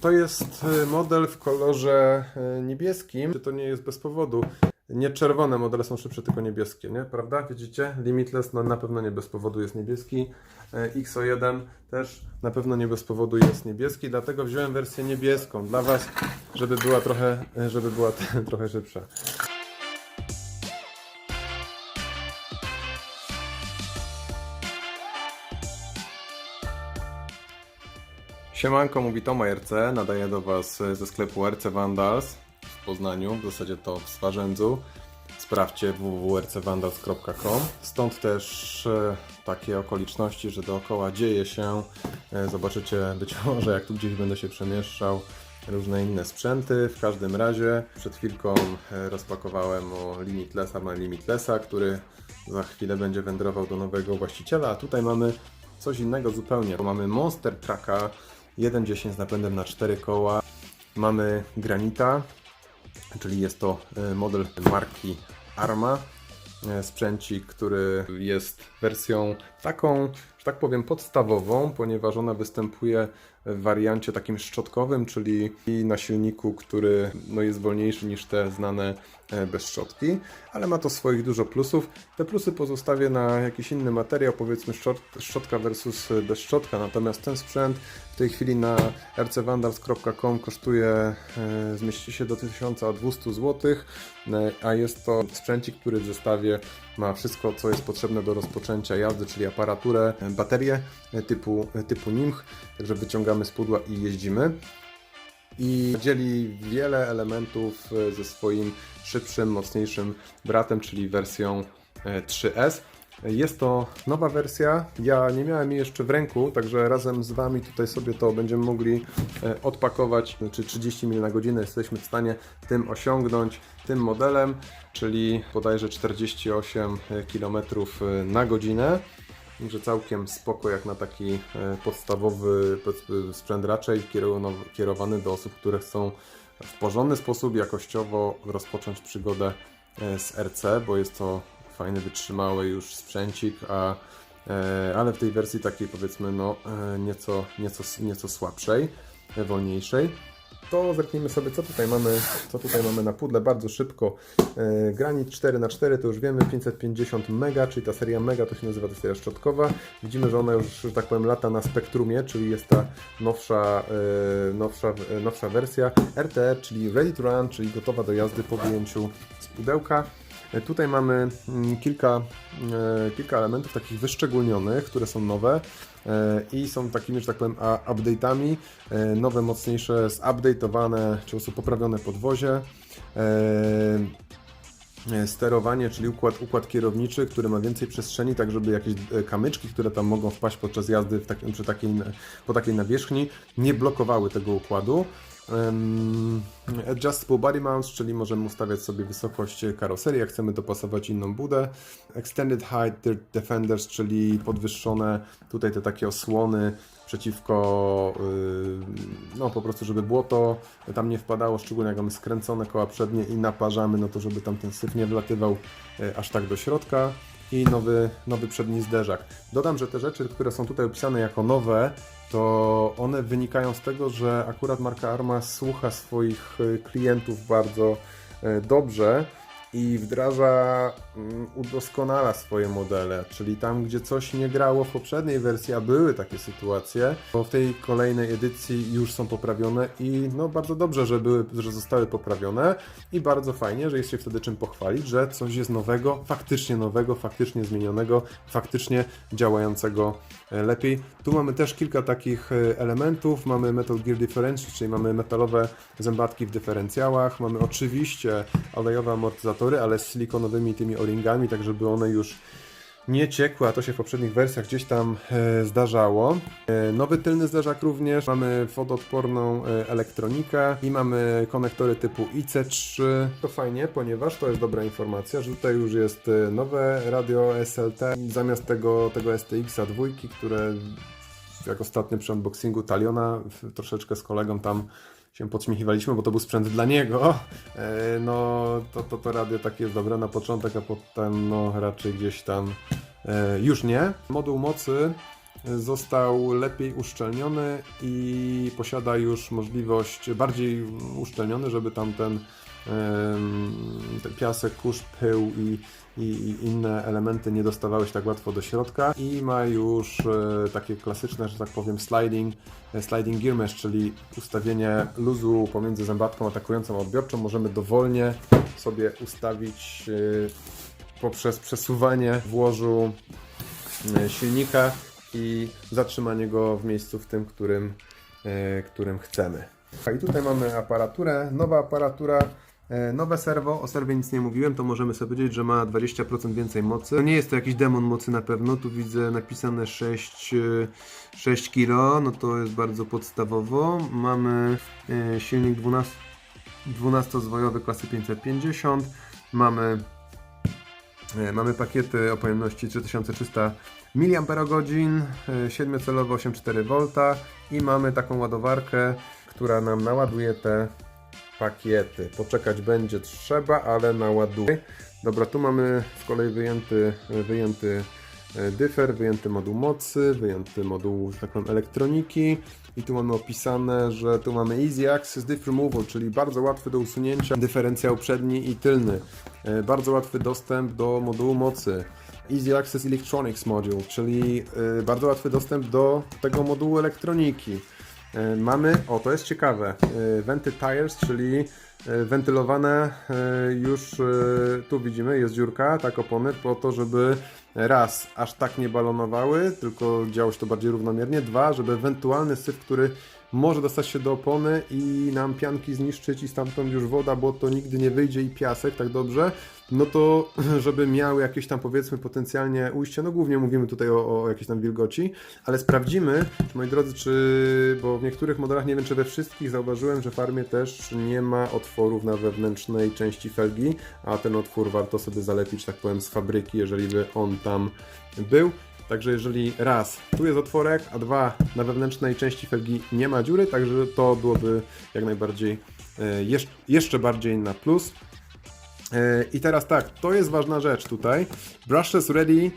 To jest e, model w kolorze e, niebieskim. To nie jest bez powodu. Nie czerwone modele są szybsze, tylko niebieskie, nie? Prawda? Widzicie? Limitless no, na pewno nie bez powodu jest niebieski. E, XO1 też na pewno nie bez powodu jest niebieski, dlatego wziąłem wersję niebieską dla Was, żeby była trochę, żeby była trochę szybsza. Siemanko, mówi Tomo RC, nadaję do Was ze sklepu RC Vandals w Poznaniu, w zasadzie to w Swarzędzu. Sprawdźcie www.rcvandals.com. Stąd też e, takie okoliczności, że dookoła dzieje się. E, zobaczycie być może, jak tu gdzieś będę się przemieszczał, różne inne sprzęty. W każdym razie przed chwilką e, rozpakowałem mu Limitlessa, ma Limitlessa, który za chwilę będzie wędrował do nowego właściciela. A tutaj mamy coś innego zupełnie. Mamy Monster Trucka 1.10 z napędem na 4 koła. Mamy Granita, czyli jest to e, model marki Arma. E, Sprzęcik, który jest wersją taką, że tak powiem, podstawową, ponieważ ona występuje w wariancie takim szczotkowym, czyli na silniku, który no, jest wolniejszy niż te znane bez szczotki, ale ma to swoich dużo plusów. Te plusy pozostawię na jakiś inny materiał, powiedzmy szczot, szczotka versus bez szczotka, natomiast ten sprzęt w tej chwili na rcvandals.com kosztuje, e, zmieści się do 1200 zł, e, a jest to sprzęcik, który w zestawie ma wszystko, co jest potrzebne do rozpoczęcia jazdy, czyli aparaturę, e, baterię e, typu, e, typu NIMH, także wyciągamy z pudła i jeździmy i dzieli wiele elementów e, ze swoim szybszym, mocniejszym bratem, czyli wersją e, 3S. Jest to nowa wersja. Ja nie miałem jej jeszcze w ręku, także razem z Wami tutaj sobie to będziemy mogli e, odpakować. Czy 30 mil na godzinę jesteśmy w stanie tym osiągnąć, tym modelem, czyli bodajże 48 km na godzinę. Także całkiem spoko jak na taki e, podstawowy powiedzmy, sprzęt raczej kierowa- kierowany do osób, które chcą w porządny sposób jakościowo rozpocząć przygodę e, z RC, bo jest to fajny, wytrzymały już sprzęcik, a, e, ale w tej wersji takiej powiedzmy no e, nieco, nieco, nieco słabszej, e, wolniejszej. To zerknijmy sobie, co tutaj mamy, co tutaj mamy na pudle bardzo szybko. E, Granit 4x4 to już wiemy, 550 mega, czyli ta seria mega to się nazywa ta seria szczotkowa. Widzimy, że ona już, że tak powiem, lata na spektrumie, czyli jest ta nowsza, e, nowsza, e, nowsza wersja. RTR, czyli Ready to Run, czyli gotowa do jazdy po wyjęciu z pudełka. E, Tutaj mamy mm, kilka, e, kilka elementów takich wyszczególnionych, które są nowe e, i są takimi, że tak powiem, update'ami. E, Nowe, mocniejsze, zupdate'owane, czy po poprawione podwozie. E, e, Sterowanie, czyli układ, układ kierowniczy, który ma więcej przestrzeni, tak żeby jakieś e, kamyczki, które tam mogą wpaść podczas jazdy w takim, przy takiej, po takiej nawierzchni, nie blokowały tego układu. Em, Adjustable body mounts, czyli możemy ustawiać sobie wysokość karoserii, jak chcemy dopasować inną budę. Extended height defenders, czyli podwyższone tutaj te takie osłony przeciwko, yy, no po prostu, żeby błoto tam nie wpadało, szczególnie jak mamy skręcone koła przednie i naparzamy, no to żeby tam ten syf nie wlatywał yy, aż tak do środka i nowy, nowy przedni zderzak. Dodam, że te rzeczy, które są tutaj opisane jako nowe, to one wynikają z tego, że akurat marka Arma słucha swoich y, klientów bardzo y, dobrze i wdraża, mm, udoskonala swoje modele, czyli tam, gdzie coś nie grało w poprzedniej wersji, a były takie sytuacje, to w tej kolejnej edycji już są poprawione i no bardzo dobrze, że, były, że zostały poprawione i bardzo fajnie, że jest się wtedy czym pochwalić, że coś jest nowego, faktycznie nowego, faktycznie zmienionego, faktycznie działającego e, lepiej. Tu mamy też kilka takich e, elementów, mamy Metal Gear Differential, czyli mamy metalowe zębatki w dyferencjałach, mamy oczywiście olejowe amortyzatory, ale z silikonowymi tymi o-ringami, tak żeby one już nie ciekły, a to się w poprzednich wersjach gdzieś tam e, zdarzało. E, nowy tylny zderzak również, mamy wodoodporną e, elektronikę i mamy konektory typu IC3. To fajnie, ponieważ to jest dobra informacja, że tutaj już jest e, nowe radio SLT zamiast tego, tego STX-a dwójki, które jak ostatnio przy unboxingu Taliona troszeczkę z kolegą tam się podśmiechiwaliśmy, bo to był sprzęt dla niego. E, No to, to, to radio takie jest dobre na początek, a potem no raczej gdzieś tam e, już nie. Moduł mocy został lepiej uszczelniony i posiada już możliwość bardziej uszczelniony, żeby tam ten, em, ten piasek, kurz, pył i, i, i inne elementy nie dostawały się tak łatwo do środka i ma już e, takie klasyczne, że tak powiem, sliding, e, sliding gear mesh, czyli ustawienie luzu pomiędzy zębatką atakującą a odbiorczą. Możemy dowolnie sobie ustawić e, poprzez przesuwanie włożu e, silnika i zatrzymanie go w miejscu w tym, którym, którym chcemy. I tutaj mamy aparaturę, nowa aparatura, nowe serwo. O serwie nic nie mówiłem, to możemy sobie powiedzieć, że ma 20% więcej mocy. To nie jest to jakiś demon mocy na pewno, tu widzę napisane 6, e, 6 kg, no to jest bardzo podstawowo. Mamy e, silnik 12, 12-zwojowy klasy 550, mamy E, Mamy pakiety o pojemności 3300 mAh, 7-celowe 8,4V i mamy taką ładowarkę, która nam naładuje te pakiety. Poczekać będzie trzeba, ale naładuje. Dobra, tu mamy z kolei wyjęty, wyjęty e, dyfer, wyjęty moduł mocy, wyjęty moduł, tak powiem, elektroniki i tu mamy opisane, że tu mamy Easy Access Diff Removal, czyli bardzo łatwy do usunięcia dyferencjał przedni i tylny. E, Bardzo łatwy dostęp do modułu mocy. Easy Access Electronics Module, czyli e, bardzo łatwy dostęp do tego modułu elektroniki. E, Mamy, o to jest ciekawe, e, vented tires, czyli e, wentylowane e, już, e, tu widzimy, jest dziurka, tak opony, po to, żeby raz, aż tak nie balonowały, tylko działo się to bardziej równomiernie, dwa, żeby ewentualny syf, który może dostać się do opony i nam pianki zniszczyć i stamtąd już woda, bo to nigdy nie wyjdzie i piasek tak dobrze, no to żeby miały jakieś tam powiedzmy potencjalnie ujście, no głównie mówimy tutaj o, o jakiejś tam wilgoci, ale sprawdzimy, moi drodzy, czy, bo w niektórych modelach, nie wiem czy we wszystkich, zauważyłem, że w farmie też nie ma otworów na wewnętrznej części felgi, a ten otwór warto sobie zalepić, tak powiem, z fabryki, jeżeli by on tam był. Także jeżeli raz, tu jest otworek, a dwa, na wewnętrznej części felgi nie ma dziury, także to byłoby jak najbardziej e, jesz- jeszcze bardziej na plus. E, I teraz tak, to jest ważna rzecz tutaj. Brushless ready.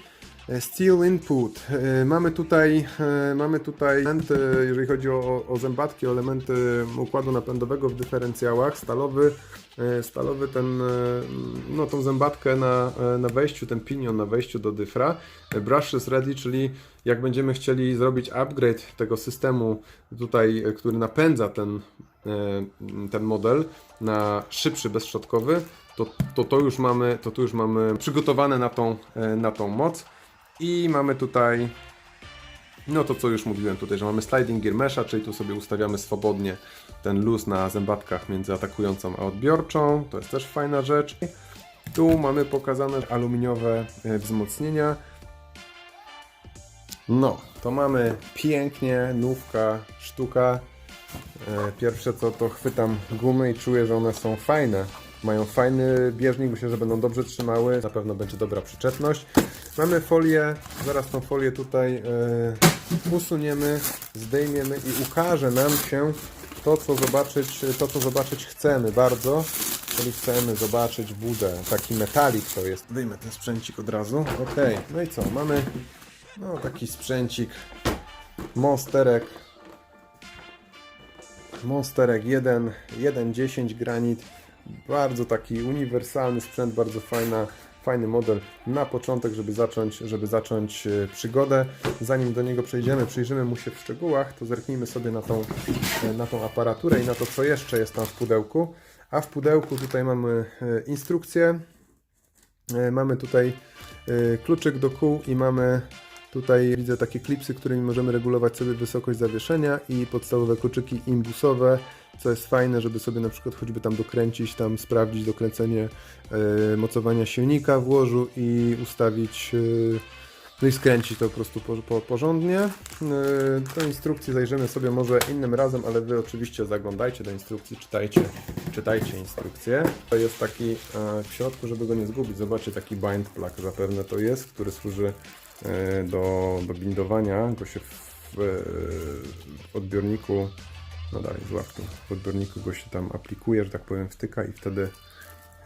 E, Steel input. E, Mamy tutaj, e, mamy tutaj elementy, jeżeli chodzi o, o zębatki, o elementy układu napędowego w dyferencjałach. Stalowy, stalowy ten, no tą zębatkę na, na wejściu, ten pinion na wejściu do dyfra. Brushless ready, czyli jak będziemy chcieli zrobić upgrade tego systemu tutaj, który napędza ten, ten model na szybszy, bezszczotkowy, to, to, to, już mamy, to tu już mamy przygotowane na tą, na tą moc i mamy tutaj no to co już mówiłem tutaj, że mamy sliding gear mesha, czyli tu sobie ustawiamy swobodnie ten luz na zębatkach między atakującą a odbiorczą, to jest też fajna rzecz. Tu mamy pokazane aluminiowe e, wzmocnienia. No, to mamy pięknie, nówka, sztuka. E, Pierwsze co to chwytam gumy i czuję, że one są fajne. Mają fajny bieżnik, myślę, że będą dobrze trzymały. Na pewno będzie dobra przyczepność. Mamy folię, zaraz tą folię tutaj e, usuniemy, zdejmiemy i ukaże nam się to, co zobaczyć, to, co zobaczyć chcemy bardzo. Czyli chcemy zobaczyć budę. Taki metalik to jest. Wyjmę ten sprzęcik od razu. Ok, no i co? Mamy no, taki sprzęcik. Monsterek Monsterek 1, 1.10 granit. Bardzo taki uniwersalny sprzęt, bardzo fajna, fajny model na początek, żeby zacząć, żeby zacząć e, przygodę. Zanim do niego przejdziemy, przyjrzymy mu się w szczegółach, to zerknijmy sobie na tą, e, na tą aparaturę i na to, co jeszcze jest tam w pudełku. A w pudełku tutaj mamy e, instrukcję, Mamy tutaj kluczyk do kół i mamy tutaj widzę takie klipsy, którymi możemy regulować sobie wysokość zawieszenia i podstawowe kluczyki imbusowe, co jest fajne, żeby sobie na przykład choćby tam dokręcić, tam sprawdzić dokręcenie e, mocowania silnika w łożu i ustawić e, no i skręcić to po prostu po, po, porządnie. E, Do instrukcji zajrzymy sobie może innym razem, ale Wy oczywiście zaglądajcie do instrukcji, czytajcie, czytajcie instrukcję. To jest taki w środku, żeby go nie zgubić, zobaczcie taki bind plug zapewne to jest, który służy do, do bindowania go się w, w odbiorniku, no dalej złap tu, w odbiorniku go się tam aplikuje, że tak powiem wtyka i wtedy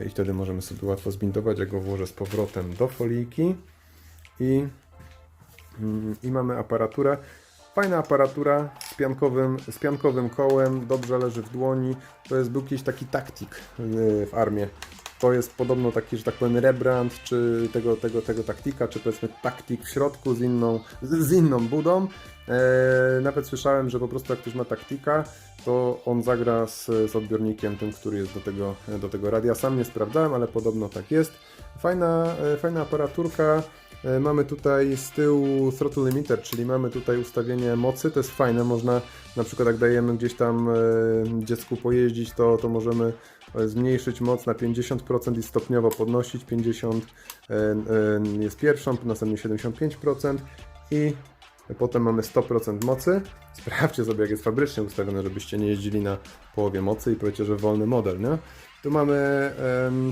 i wtedy możemy sobie łatwo zbindować, ja go włożę z powrotem do folijki i Mm, I mamy aparaturę. Fajna aparatura z piankowym, z piankowym kołem, dobrze leży w dłoni. To jest był jakiś taki taktik yy, w armii. To jest podobno taki, że tak powiem, rebrand, czy tego, tego, tego taktika, czy powiedzmy taktik w środku z inną, z, inną budą. Eee, nawet słyszałem, że po prostu jak ktoś ma taktika, to on zagra z, z odbiornikiem tym, który jest do tego, do tego radia. Sam nie sprawdzałem, ale podobno tak jest. Fajna, e, fajna aparaturka. E, Mamy tutaj z tyłu throttle limiter, czyli mamy tutaj ustawienie mocy. To jest fajne, można na przykład jak dajemy gdzieś tam e, dziecku pojeździć, to, to możemy e, zmniejszyć moc na 50% i stopniowo podnosić. 50 e, e, jest pierwszą, następnie 75% i Potem mamy 100% mocy. Sprawdźcie sobie, jak jest fabrycznie ustawione, żebyście nie jeździli na połowie mocy i powiecie, że wolny model, nie? Tu mamy,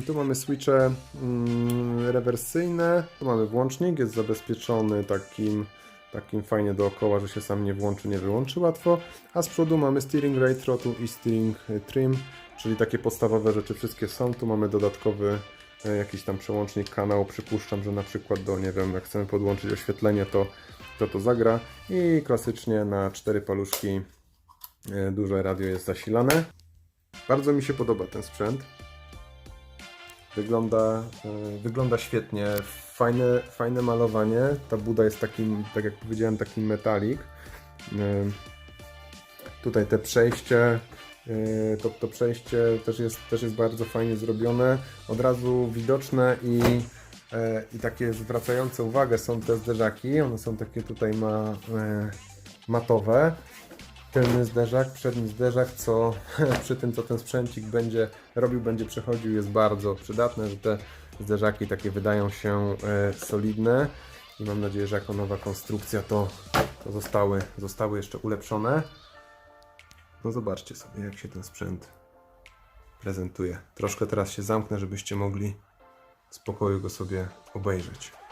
tu mamy switche mm, rewersyjne, tu mamy włącznik, jest zabezpieczony takim, takim fajnie dookoła, że się sam nie włączy, nie wyłączy łatwo, a z przodu mamy steering rate throttle i steering trim, czyli takie podstawowe rzeczy wszystkie są. Tu mamy dodatkowy e, jakiś tam przełącznik kanału, przypuszczam, że na przykład do, nie wiem, jak chcemy podłączyć oświetlenie, to to to zagra i klasycznie na cztery paluszki e, duże radio jest zasilane. Bardzo mi się podoba ten sprzęt. Wygląda, e, wygląda świetnie. Fajne, fajne malowanie. Ta buda jest takim, tak jak powiedziałem, taki metalik. E, Tutaj te przejście, e, to, to przejście też jest, też jest bardzo fajnie zrobione. Od razu widoczne i I takie zwracające uwagę są te zderzaki. One są takie tutaj ma, matowe. Tylny zderzak, przedni zderzak, co przy tym, co ten sprzęcik będzie robił, będzie przechodził, jest bardzo przydatne, że te zderzaki takie wydają się e, solidne. I mam nadzieję, że jako nowa konstrukcja to, to zostały, zostały jeszcze ulepszone. No zobaczcie sobie, jak się ten sprzęt prezentuje. Troszkę teraz się zamknę, żebyście mogli w spokoju go sobie obejrzeć.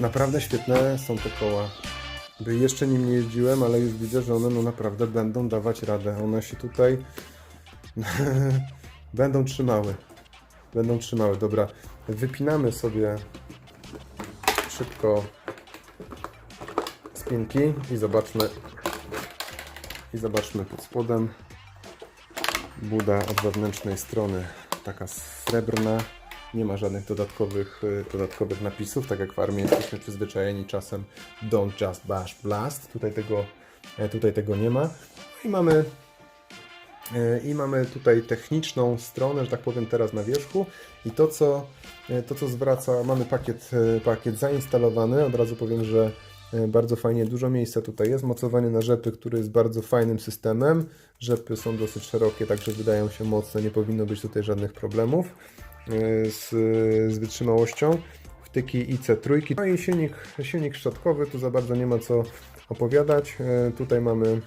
Naprawdę świetne są te koła. Jeszcze nim nie jeździłem, ale już widzę, że one no naprawdę będą dawać radę. One się tutaj będą trzymały. Będą trzymały. Dobra, wypinamy sobie szybko spinki i zobaczmy i zobaczmy pod spodem. Buda od wewnętrznej strony taka srebrna. Nie ma żadnych dodatkowych, y, dodatkowych napisów, tak jak w armii jesteśmy przyzwyczajeni czasem Don't just bash blast. Tutaj tego, e, tutaj tego nie ma. I mamy, e, I mamy tutaj techniczną stronę, że tak powiem teraz na wierzchu. I to co, e, to, co zwraca, mamy pakiet, e, pakiet zainstalowany. Od razu powiem, że e, bardzo fajnie, dużo miejsca tutaj jest. Mocowanie na rzepy, który jest bardzo fajnym systemem. Rzepy są dosyć szerokie, także wydają się mocne, nie powinno być tutaj żadnych problemów e, z, z wytrzymałością. Wtyki IC3. No i silnik, silnik szczotkowy, tu za bardzo nie ma co opowiadać. E, Tutaj mamy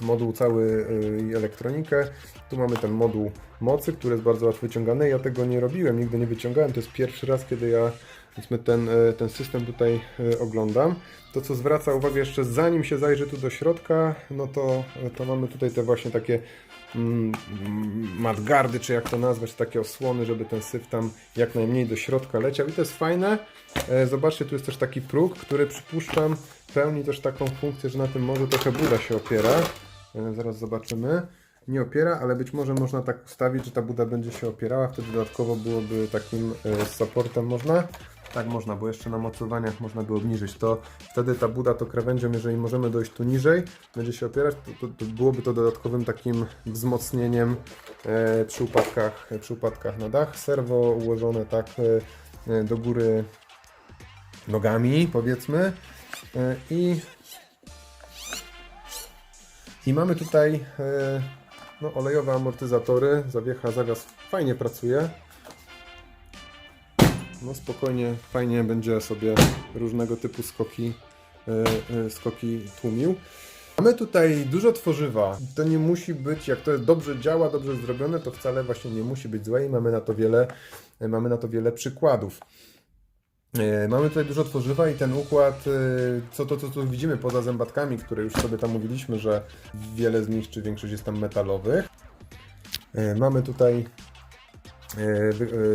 moduł cały i elektronikę. Tu mamy ten moduł mocy, który jest bardzo łatwo wyciągany. Ja tego nie robiłem, nigdy nie wyciągałem. To jest pierwszy raz, kiedy ja powiedzmy, ten, ten system tutaj oglądam. To, co zwraca uwagę jeszcze, zanim się zajrzy tu do środka, no to, to mamy tutaj te właśnie takie mm, madgardy, czy jak to nazwać, takie osłony, żeby ten syf tam jak najmniej do środka leciał. I to jest fajne. E, Zobaczcie, tu jest też taki próg, który przypuszczam pełni też taką funkcję, że na tym może trochę buda się opiera. E, Zaraz zobaczymy. Nie opiera, ale być może można tak ustawić, że ta buda będzie się opierała. Wtedy dodatkowo byłoby takim e, supportem można. Tak można, bo jeszcze na mocowaniach można by obniżyć to. Wtedy ta buda to krawędzią, jeżeli możemy dojść tu niżej, będzie się opierać, to, to, to byłoby to dodatkowym takim wzmocnieniem e, przy, upadkach, przy upadkach na dach. Serwo ułożone tak e, e, do góry nogami, powiedzmy. E, I, i mamy tutaj e, no, olejowe amortyzatory. Zawiecha, zawias fajnie pracuje. No spokojnie, fajnie będzie sobie różnego typu skoki, e, e, skoki tłumił. Mamy tutaj dużo tworzywa. To nie musi być, jak to dobrze działa, dobrze zrobione, to wcale właśnie nie musi być złe i mamy na to wiele, mamy na to wiele przykładów. E, Mamy tutaj dużo tworzywa i ten układ, e, co to, co tu widzimy poza zębatkami, które już sobie tam mówiliśmy, że wiele z nich, czy większość jest tam metalowych. E, Mamy tutaj e, e,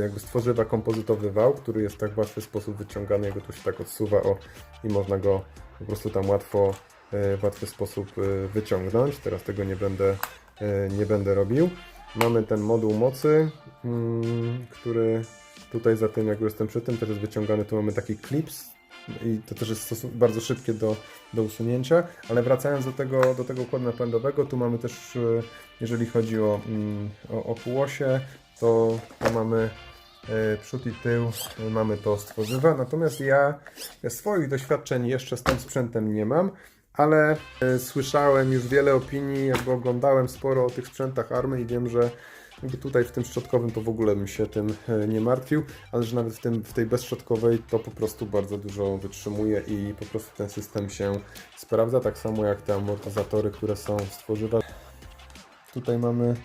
jakby z tworzywa kompozytowy wał, który jest tak w łatwy sposób wyciągany, jego tu się tak odsuwa o, i można go po prostu tam łatwo, e, w łatwy sposób e, wyciągnąć. Teraz tego nie będę, e, nie będę robił. Mamy ten moduł mocy, mm, który tutaj za tym, jak już jestem przy tym, też jest wyciągany. Tu mamy taki clips i to też jest bardzo szybkie do, do usunięcia, ale wracając do tego, do tego układu napędowego, tu mamy też, e, jeżeli chodzi o, mm, o, o półosie, to, to mamy e, przód i tył, e, mamy to z tworzywa, natomiast ja swoich doświadczeń jeszcze z tym sprzętem nie mam, ale e, słyszałem już wiele opinii, jakby oglądałem sporo o tych sprzętach army i wiem, że tutaj w tym szczotkowym to w ogóle bym się tym nie martwił, ale że nawet w, tym, w tej bezszczotkowej to po prostu bardzo dużo wytrzymuje i po prostu ten system się sprawdza, tak samo jak te amortyzatory, które są z tworzywa. Tutaj mamy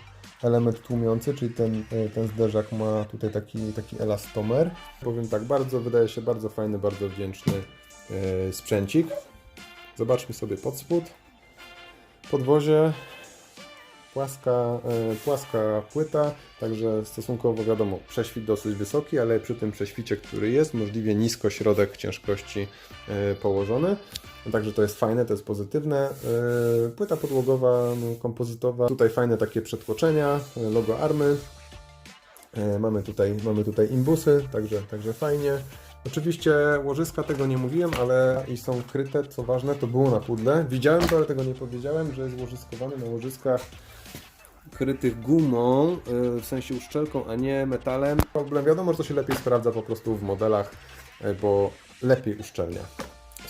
element tłumiący, czyli ten, e, ten zderzak ma tutaj taki, taki elastomer. Powiem tak, bardzo, wydaje się bardzo fajny, bardzo wdzięczny e, sprzęcik. Zobaczmy sobie pod spód. Podwozie, płaska, e, płaska płyta, także stosunkowo wiadomo, prześwit dosyć wysoki, ale przy tym prześwicie, który jest, możliwie nisko środek ciężkości położony. Także to jest fajne, to jest pozytywne. E, Płyta podłogowa, no, kompozytowa. Tutaj fajne takie przetłoczenia, e, logo army. E, Mamy tutaj, mamy tutaj imbusy, także, także fajnie. Oczywiście łożyska tego nie mówiłem, ale i są kryte, co ważne, to było na pudle. Widziałem to, ale tego nie powiedziałem, że jest łożyskowany na łożyskach krytych gumą, w sensie uszczelką, a nie metalem. Problem wiadomo, że to się lepiej sprawdza po prostu w modelach, bo lepiej uszczelnia.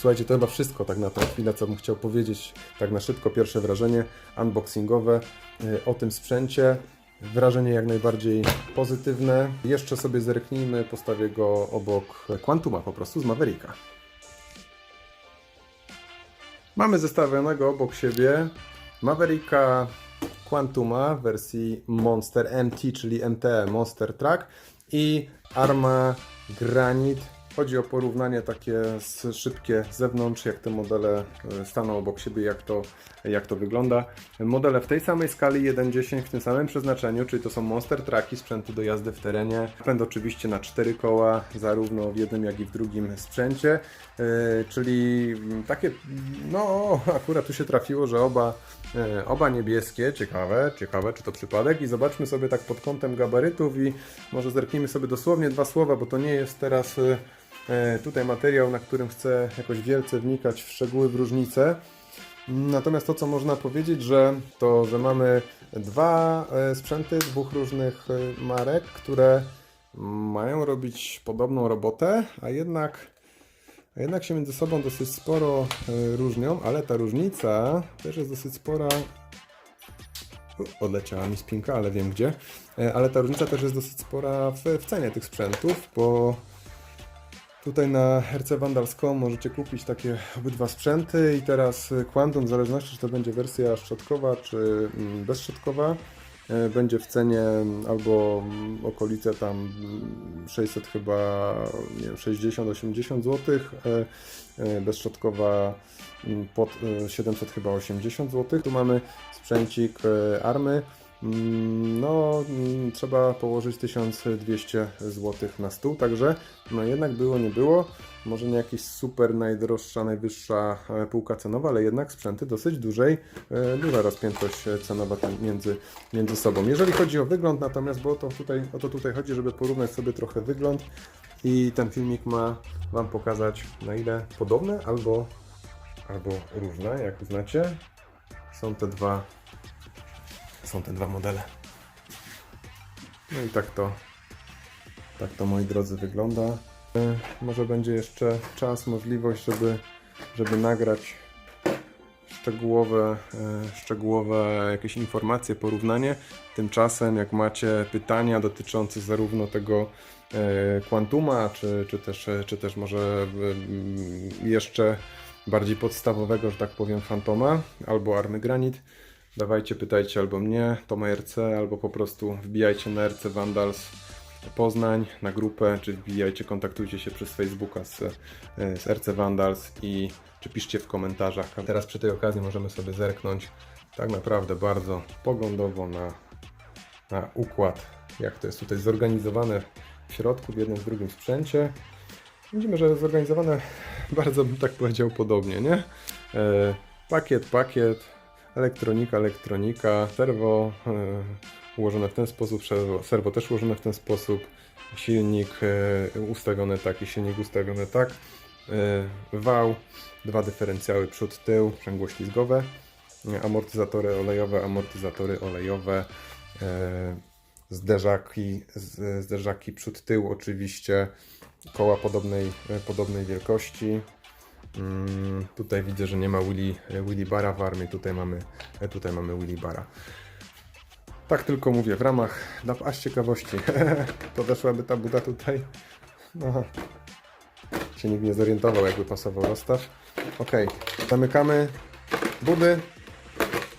Słuchajcie, to chyba wszystko tak na tę chwilę, co bym chciał powiedzieć, tak na szybko, pierwsze wrażenie unboxingowe y, o tym sprzęcie. Wrażenie jak najbardziej pozytywne. Jeszcze sobie zerknijmy, postawię go obok Quantuma po prostu z Mavericka. Mamy zestawionego obok siebie Mavericka Quantuma w wersji Monster MT, czyli MT Monster Truck i Arma Granite. Chodzi o porównanie takie szybkie z zewnątrz, jak te modele e, staną obok siebie, jak to, jak to wygląda. Modele w tej samej skali 1.10 w tym samym przeznaczeniu, czyli to są Monster Trucki, sprzęty do jazdy w terenie. Pęd oczywiście na cztery koła, zarówno w jednym, jak i w drugim sprzęcie, e, czyli takie, no akurat tu się trafiło, że oba E, Oba niebieskie, ciekawe, ciekawe, czy to przypadek. I zobaczmy sobie tak pod kątem gabarytów i może zerknijmy sobie dosłownie dwa słowa, bo to nie jest teraz tutaj materiał, na którym chcę jakoś wielce wnikać w szczegóły, w różnice. Natomiast to, co można powiedzieć, że to, że mamy dwa e, sprzęty dwóch różnych e, marek, które mają robić podobną robotę, a jednak a jednak się między sobą dosyć sporo e, różnią, ale ta różnica też jest dosyć spora. Odleciała mi spinka, ale wiem gdzie. E, Ale ta różnica też jest dosyć spora w, w cenie tych sprzętów, bo tutaj na rcvandals.com możecie kupić takie obydwa sprzęty i teraz e, Quantum, w zależności czy to będzie wersja szczotkowa czy mm, bezszczotkowa, e, będzie w cenie mm, albo mm, okolice tam mm, 600 chyba, nie wiem, 60-80 zł, e, bezszczotkowa pod e, 700 chyba 80 zł. Tu mamy sprzęcik army. Mm, No, mm, trzeba położyć 1200 zł na stół, także no jednak było, nie było. Może nie jakiś super najdroższa, najwyższa e, półka cenowa, ale jednak sprzęty dosyć dużej, e, duża rozpiętość e, cenowa między, między sobą. Jeżeli chodzi o wygląd natomiast, bo to tutaj, o to tutaj chodzi, żeby porównać sobie trochę wygląd i ten filmik ma Wam pokazać na ile podobne albo, albo różne, jak uznacie. Są te dwa są te dwa modele. No i tak to, tak to moi drodzy wygląda. E, Może będzie jeszcze czas, możliwość, żeby, żeby nagrać szczegółowe, e, szczegółowe jakieś informacje, porównanie. Tymczasem, jak macie pytania dotyczące zarówno tego e, Quantuma, czy, czy, też, czy też może mm, jeszcze bardziej podstawowego, że tak powiem, Fantoma albo Army Granite, dawajcie, pytajcie albo mnie, Toma RC, albo po prostu wbijajcie na RC Vandals Poznań, na grupę, czy wbijajcie, kontaktujcie się przez Facebooka z, z RC Vandals i czy piszcie w komentarzach. A teraz przy tej okazji możemy sobie zerknąć tak naprawdę bardzo poglądowo na, na układ, jak to jest tutaj zorganizowane w środku, w jednym, w drugim sprzęcie. Widzimy, że zorganizowane bardzo, bym tak powiedział, podobnie, nie? E, pakiet, pakiet, elektronika, elektronika, serwo e, ułożone w ten sposób, serwo, też ułożone w ten sposób, silnik e, ustawiony tak i silnik ustawiony tak, e, wał, dwa dyferencjały przód, tył, sprzęgło ślizgowe, amortyzatory olejowe, amortyzatory olejowe, zderzaki, zderzaki przód, tył oczywiście, koła podobnej, podobnej wielkości. Mm, tutaj widzę, że nie ma Willy, Willy Bara w armii, tutaj mamy, e, tutaj mamy Willy Bara. Tak tylko mówię, w ramach, dla a z ciekawości, podeszłaby ta buda tutaj? No, się nikt nie zorientował, jakby pasował rozstaw. Ok, zamykamy budy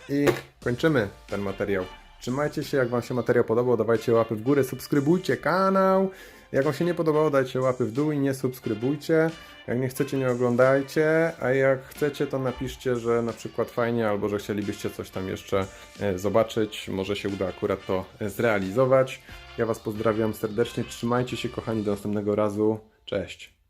i kończymy ten materiał. Trzymajcie się, jak Wam się materiał podobał, dawajcie łapy w górę, subskrybujcie kanał. Jak Wam się nie podobało, dajcie łapy w dół i nie subskrybujcie. Jak nie chcecie, nie oglądajcie, a jak chcecie, to napiszcie, że na przykład fajnie, albo że chcielibyście coś tam jeszcze e, zobaczyć. Może się uda akurat to e, zrealizować. Ja Was pozdrawiam serdecznie, trzymajcie się kochani, do następnego razu. Cześć!